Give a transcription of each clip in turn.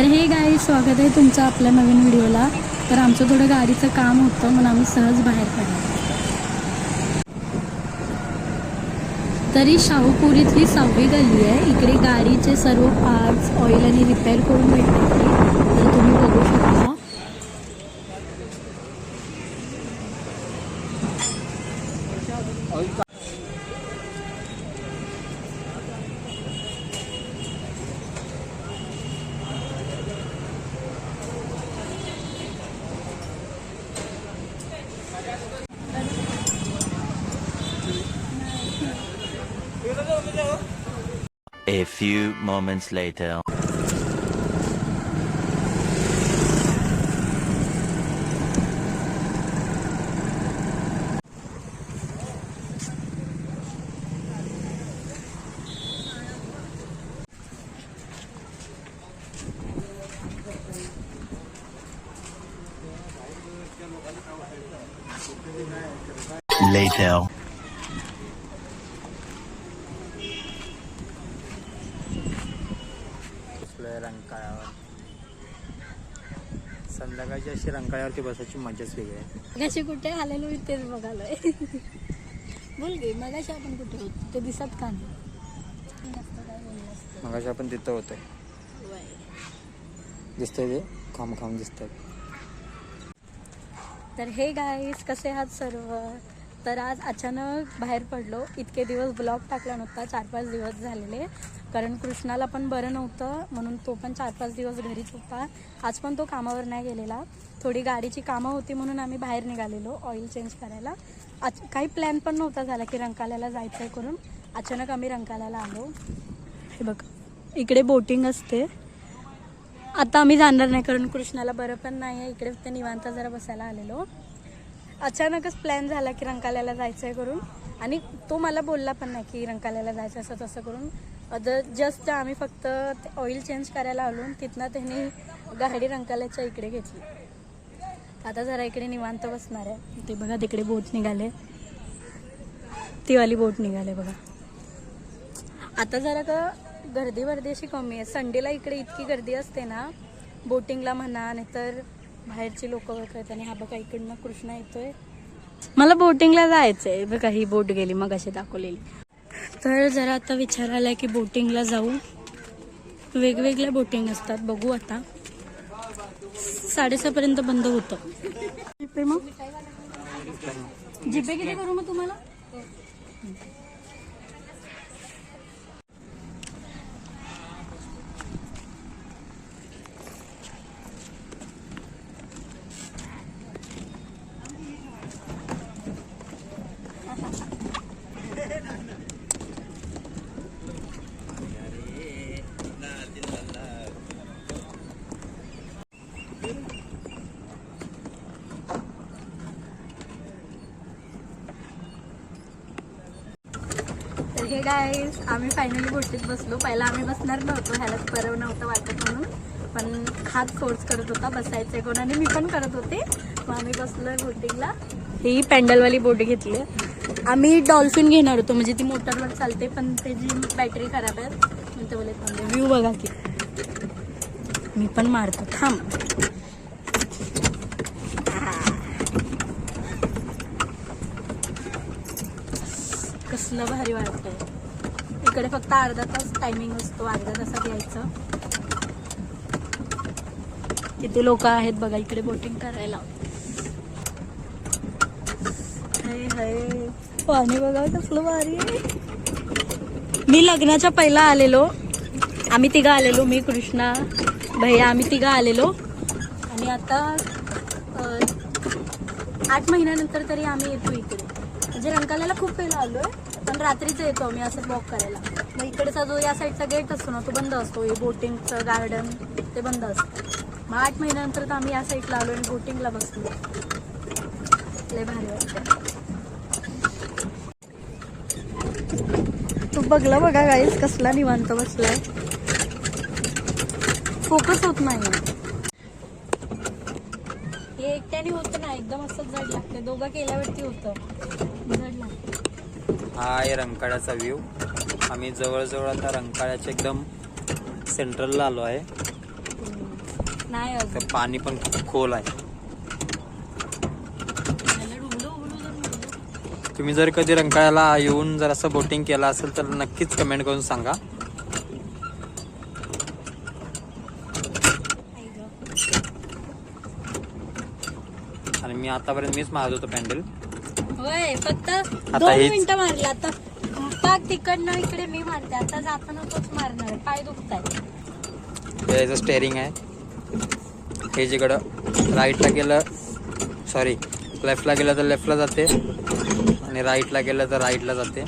तर हे गाई स्वागत आहे तुमचं आपल्या नवीन व्हिडिओला. तर आमचं थोडं गाडीचं काम होतं म्हणून आम्ही सहज बाहेर पडलो. तरी शाहूपुरीतली सहावी गल्ली आहे. इकडे गाडीचे सर्व पार्ट्स ऑइल आणि रिपेअर करून भेटतात ते. तर तुम्ही बघू शकता. A few moments later. Later. बसलोय रंकाळ्यावर. संध्याकाळची अशी रंकाळ्यावरती बसायची मजाच वेगळी आहे. मगाशी कुठे आलेलो तेच बघालोय. बोल गे मगाशी आपण कुठे होतो? ते दिसत का नाही? जास्त काय बोललं असतं. मग आपण तिथं वय. दिसतंय ते खांब खांब दिसतंय. तर हे गाईस कसे आहात सर्व? तर आज अचानक बाहेर पडलो. इतके दिवस ब्लॉग टाकला नव्हता चार पाच दिवस झालेले. कारण कृष्णाला पण बरं नव्हतं म्हणून तो पण चार पाच दिवस घरीच होता. आज पण तो कामावर नाही गेलेला. थोडी गाडीची कामं होती म्हणून आम्ही बाहेर निघालेलो ऑइल चेंज करायला. आज काही प्लॅन पण नव्हता झाला की रंकाल्याला जायचं आहे करून. अचानक आम्ही रंकाल्याला आलो. हे बघ इकडे बोटिंग असते. आता आम्ही जाणार नाही कारण कृष्णाला बरं पण नाही आहे इकडे ते निवांत जरा बसायला आलेलो. अचानकच प्लॅन झाला की रंकाल्याला जायचं आहे करून. आणि तो मला बोलला पण नाही की रंकाल्याला जायचं असं तसं करून. जस्ट आम्ही फक्त ऑइल चेंज करायला आलो तिथनं त्यांनी गाडी रंकाल्याच्या इकडे घेतली. आता जरा इकडे निवांत बसणार आहे. ते बघा तिकडे बोट निघाले. ती वाली बोट निघाले बघा. आता जरा का गर्दी वर्दी अशी कमी आहे. संडेला इकडे इतकी गर्दी असते ना बोटिंगला म्हणा नाहीतर बाहेरची लोक वगैरे आणि हा बघा इकडनं कृष्णा येतोय. मला बोटिंगला जायचंय. बघा ही बोट गेली मग अशी दाखवलेली. तर जरा आता विचार आहे की बोटिंगला जाऊ. वेगवेगळ्या बोटिंग असतात बघू आता. साडेसहा पर्यंत बंद होतं. जीपे मग? जीपे किती करू मग तुम्हाला? तर गाईस आम्ही फायनली गोष्टीत बसलो. पहिला आम्ही बसणार नव्हतो ह्यालाच बरं नव्हतं वाटत म्हणून. पण हात फोर्स करत होता बसायचं कोण आणि मी पण करत होते. मग आम्ही बसलो बोटिंगला. ही पॅन्डलवाली बोट घेतली. आम्ही डॉल्फिन घेणार होतो म्हणजे ती मोटरवर चालते पण त्याची बॅटरी खराब आहे म्हणते बोले व्ह्यू बघा की. मी पण मारतो. थांब. कसलं भारी वाटतंय. इकडे फक्त अर्धा तास टायमिंग असतो अर्धा तासात यायचं. किती लोक आहेत बघा इकडे बोटिंग करायला. हाय हाय. पाणी बघा कसलं भारी मी लग्नाच्या पहिला आलेलो. आम्ही तिघं आलेलो मी कृष्णा भैया आम्ही तिघं आलेलो. आणि आता आठ महिन्यानंतर तरी आम्ही येतो इकडे. म्हणजे रंकाल्याला खूप पहिला आलोय पण रात्रीच येतो आम्ही असं वॉक करायला. मग इकडचा जो या साईडचा गेट असतो ना तो बंद असतो. हे बोटिंगचं गार्डन ते बंद असतं. मग आठ महिन्यानंतर तर आम्ही या साईडला आलो आणि बोटिंगला बसलो. लय भारी वाटतं. तू बघला बघा गाईस कसला निवांत बसलाय. फोकस होत नाही. हे एकट्याने होत ना एकदम असं जड लागतं दोघं केल्यावरती होतं. जड लागतं हा आहे रंकाळ्याचा व्ह्यू आम्ही जवळजवळ आता रंकाळ्याच्या एकदम सेंट्रलला आलो आहे. नाही तर पाणी पण खूप खोल आहे. तुम्ही जर कधी रंकाळ्याला येऊन जर असं बोटिंग केलं असेल तर नक्कीच कमेंट करून सांगा. आणि मी आतापर्यंत मीच मारत होतो पॅन्डल फक्त आता हेच- मिनिटं मारली आता. टाक तिकडनं इकडे मी मारते. आता जाताना तोच मारणार. पाय दुखताय याचं स्टेअरिंग आहे. हे जिकडं राईटला गेलं सॉरी लेफ्टला गेलं तर लेफ्टला जाते आणि राईटला गेलं तर राईटला जाते.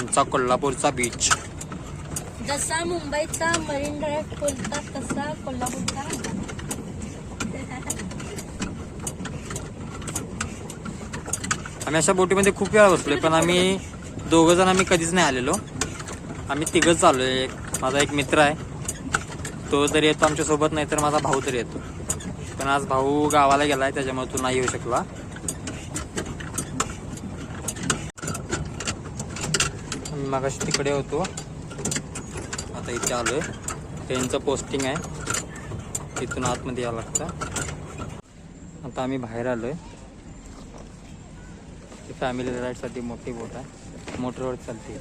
आमचा कोल्हापूरचा बीच जसा मुंबईचा मरीन ड्राईव्ह बोलतात तसा कोल्हापूरचा आम्ही अशा बोटीमध्ये खूप वेळा बसलोय पण आम्ही दोघं जण आम्ही कधीच नाही आलेलो. आम्ही तिघच चाललोय एक माझा एक मित्र आहे. तो तरी येतो आमच्यासोबत नाही तर माझा भाऊ तरी येतो. पण आज भाऊ गावाला गेलाय त्याच्यामुळे तो नाही येऊ शकला. आम्ही मागाशी तिकडे होतो. आता इथे आलोय ट्रेनचं पोस्टिंग आहे. तिथून आतमध्ये यावं लागतं. आता आम्ही बाहेर आलोय फॅमिली राईडसाठी मोठी बोट आहे. मोटरवर चालते.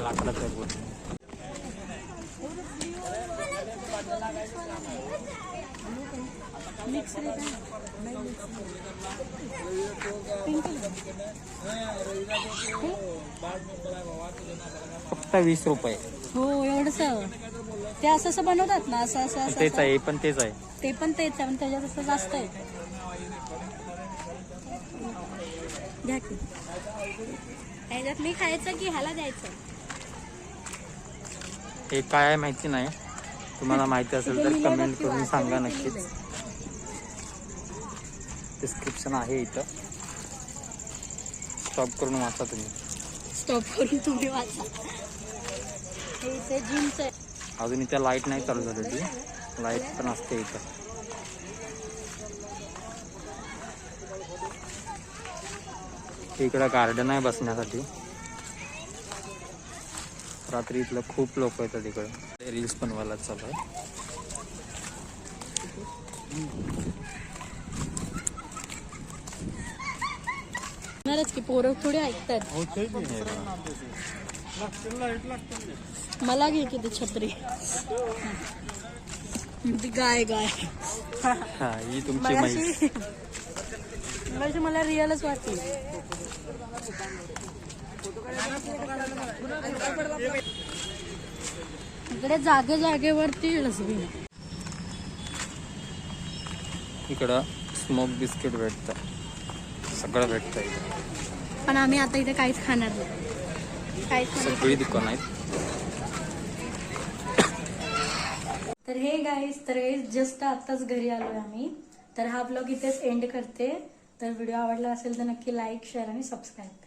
लाकडाचं बोट फक्त वीस रुपये. हो एवढंच. ते असं असं बनवतात ना असं असं असं तेच. आहे पण तेच आहे. ते पण तेच आहे पण त्याच्यात असं जास्त आहे. घ्या की. ह्याच्यात मी खायचं की ह्याला द्यायचं? हे काय आहे माहिती नाही. तुम्हाला माहिती असेल तर कमेंट करून सांगा नक्कीच. डिस्क्रिप्शन आहे इथं. स्टॉप करून वाचा तुम्ही. स्टॉप करून तुम्ही वाचा. हे अजून इथे लाइट नाही चालू झालेली. लाइट पण असते इथं. इकडं गार्डन आहे बसण्यासाठी. रात्री इथलं खूप लोक येतात इकडे रील्स बनवायला चालू आहे. येणारच की पोरं थोडी ऐकतात. मला घे किती छत्री. ती गाय गाय. हा ही तुमची म्हैस. मगाशी मगाशी मला रिअलच वाटली. इकडे जागे जागेवरती डस्टबिन इकडं स्मोक बिस्किट भेटतं. सगळं भेटतं इकडं. पण आम्ही आता इथे काहीच खाणार नाही. काहीच सगळी दुकान आहेत. तर हे गाईज तर हे जस्ट आत्ताच घरी आलोय आम्ही. तर हा ब्लॉग इथेच एंड करते. तर व्हिडिओ आवडला असेल तर नक्की लाईक शेअर आणि सबस्क्राईब